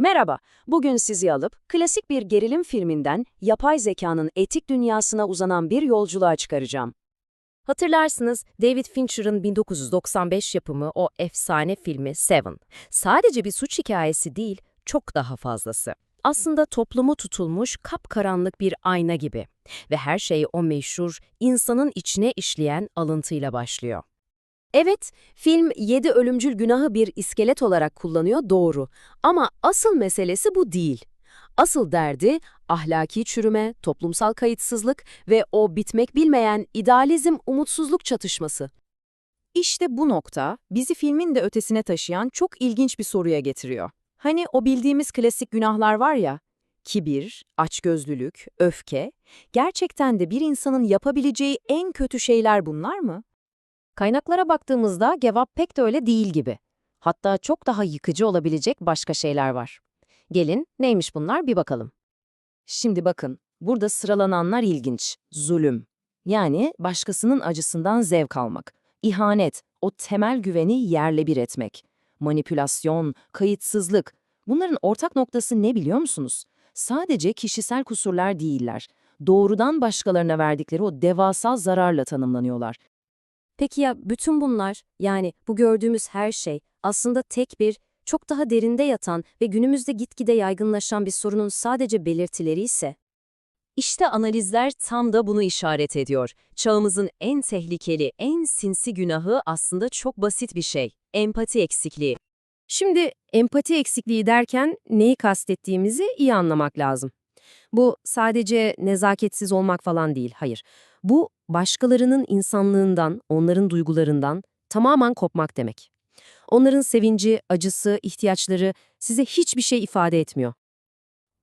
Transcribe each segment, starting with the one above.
Merhaba, bugün sizi alıp klasik bir gerilim filminden yapay zekanın etik dünyasına uzanan bir yolculuğa çıkaracağım. Hatırlarsınız David Fincher'ın 1995 yapımı o efsane filmi Seven. Sadece bir suç hikayesi değil, çok daha fazlası. Aslında toplumu tutulmuş kapkaranlık bir ayna gibi. Ve her şey o meşhur, insanın içine işleyen alıntıyla başlıyor. Evet, film yedi ölümcül günahı bir iskelet olarak kullanıyor doğru. Ama asıl meselesi bu değil. Asıl derdi ahlaki çürüme, toplumsal kayıtsızlık ve o bitmek bilmeyen idealizm umutsuzluk çatışması. İşte bu nokta bizi filmin de ötesine taşıyan çok ilginç bir soruya getiriyor. Hani o bildiğimiz klasik günahlar var ya, kibir, açgözlülük, öfke, gerçekten de bir insanın yapabileceği en kötü şeyler bunlar mı? Kaynaklara baktığımızda cevap pek de öyle değil gibi. Hatta çok daha yıkıcı olabilecek başka şeyler var. Gelin neymiş bunlar bir bakalım. Şimdi bakın, burada sıralananlar ilginç. Zulüm. Yani başkasının acısından zevk almak. İhanet, o temel güveni yerle bir etmek. Manipülasyon, kayıtsızlık. Bunların ortak noktası ne biliyor musunuz? Sadece kişisel kusurlar değiller. Doğrudan başkalarına verdikleri o devasa zararla tanımlanıyorlar. Peki ya bütün bunlar, yani bu gördüğümüz her şey aslında tek bir, çok daha derinde yatan ve günümüzde gitgide yaygınlaşan bir sorunun sadece belirtileri ise? İşte analizler tam da bunu işaret ediyor. Çağımızın en tehlikeli, en sinsi günahı aslında çok basit bir şey. Empati eksikliği. Şimdi empati eksikliği derken neyi kastettiğimizi iyi anlamak lazım. Bu sadece nezaketsiz olmak falan değil, hayır. Bu başkalarının insanlığından, onların duygularından tamamen kopmak demek. Onların sevinci, acısı, ihtiyaçları size hiçbir şey ifade etmiyor.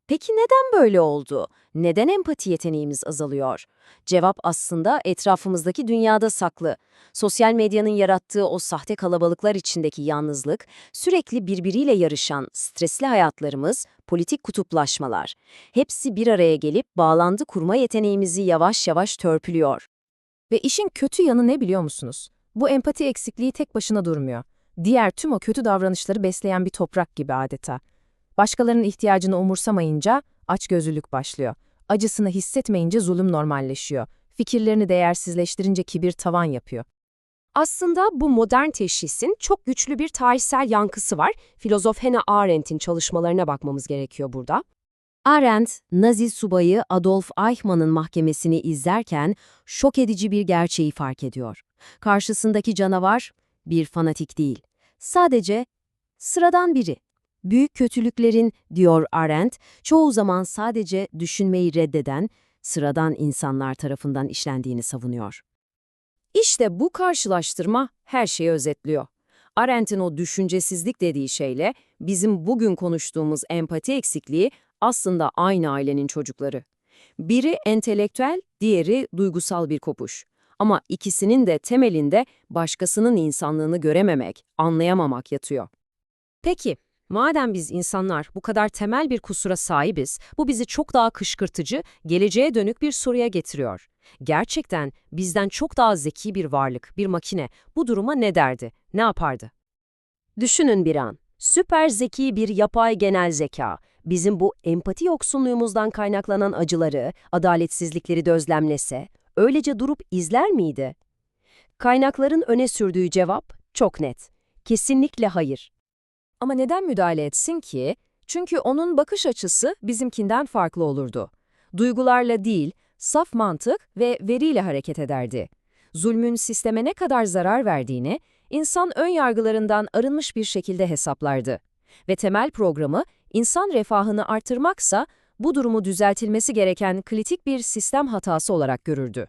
Peki neden böyle oldu? Neden empati yeteneğimiz azalıyor? Cevap aslında etrafımızdaki dünyada saklı. Sosyal medyanın yarattığı o sahte kalabalıklar içindeki yalnızlık, sürekli birbiriyle yarışan stresli hayatlarımız, politik kutuplaşmalar. Hepsi bir araya gelip bağlantı kurma yeteneğimizi yavaş yavaş törpülüyor. Ve işin kötü yanı ne biliyor musunuz? Bu empati eksikliği tek başına durmuyor. Diğer tüm o kötü davranışları besleyen bir toprak gibi adeta. Başkalarının ihtiyacını umursamayınca açgözlülük başlıyor. Acısını hissetmeyince zulüm normalleşiyor. Fikirlerini değersizleştirince kibir tavan yapıyor. Aslında bu modern teşhisin çok güçlü bir tarihsel yankısı var. Filozof Hannah Arendt'in çalışmalarına bakmamız gerekiyor burada. Arendt, Nazi subayı Adolf Eichmann'ın mahkemesini izlerken şok edici bir gerçeği fark ediyor. Karşısındaki canavar bir fanatik değil. Sadece sıradan biri. Büyük kötülüklerin, diyor Arendt, çoğu zaman sadece düşünmeyi reddeden, sıradan insanlar tarafından işlendiğini savunuyor. İşte bu karşılaştırma her şeyi özetliyor. Arendt'in o düşüncesizlik dediği şeyle bizim bugün konuştuğumuz empati eksikliği aslında aynı ailenin çocukları. Biri entelektüel, diğeri duygusal bir kopuş. Ama ikisinin de temelinde başkasının insanlığını görememek, anlayamamak yatıyor. Peki, madem biz insanlar bu kadar temel bir kusura sahibiz, bu bizi çok daha kışkırtıcı, geleceğe dönük bir soruya getiriyor. Gerçekten bizden çok daha zeki bir varlık, bir makine bu duruma ne derdi, ne yapardı? Düşünün bir an. Süper zeki bir yapay genel zeka, bizim bu empati yoksunluğumuzdan kaynaklanan acıları, adaletsizlikleri gözlemlese, öylece durup izler miydi? Kaynakların öne sürdüğü cevap çok net. Kesinlikle hayır. Ama neden müdahale etsin ki? Çünkü onun bakış açısı bizimkinden farklı olurdu. Duygularla değil, saf mantık ve veriyle hareket ederdi. Zulmün sisteme ne kadar zarar verdiğini, insan ön yargılarından arınmış bir şekilde hesaplardı. Ve temel programı insan refahını artırmaksa bu durumu düzeltilmesi gereken kritik bir sistem hatası olarak görürdü.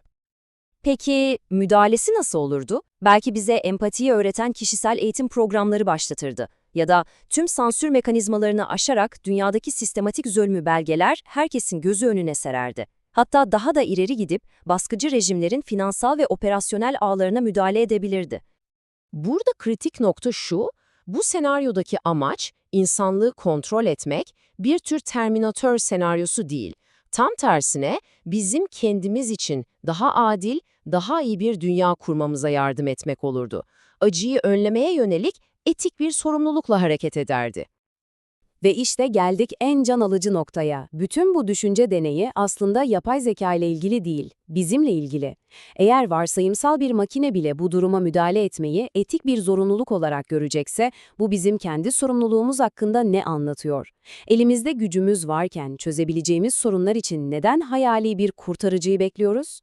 Peki müdahalesi nasıl olurdu? Belki bize empatiyi öğreten kişisel eğitim programları başlatırdı. Ya da tüm sansür mekanizmalarını aşarak dünyadaki sistematik zulmü belgeler herkesin gözü önüne sererdi. Hatta daha da ileri gidip baskıcı rejimlerin finansal ve operasyonel ağlarına müdahale edebilirdi. Burada kritik nokta şu, bu senaryodaki amaç insanlığı kontrol etmek bir tür Terminator senaryosu değil. Tam tersine bizim kendimiz için daha adil, daha iyi bir dünya kurmamıza yardım etmek olurdu. Acıyı önlemeye yönelik etik bir sorumlulukla hareket ederdi. Ve işte geldik en can alıcı noktaya. Bütün bu düşünce deneyi aslında yapay zeka ile ilgili değil, bizimle ilgili. Eğer varsayımsal bir makine bile bu duruma müdahale etmeyi etik bir zorunluluk olarak görecekse, bu bizim kendi sorumluluğumuz hakkında ne anlatıyor? Elimizde gücümüz varken çözebileceğimiz sorunlar için neden hayali bir kurtarıcıyı bekliyoruz?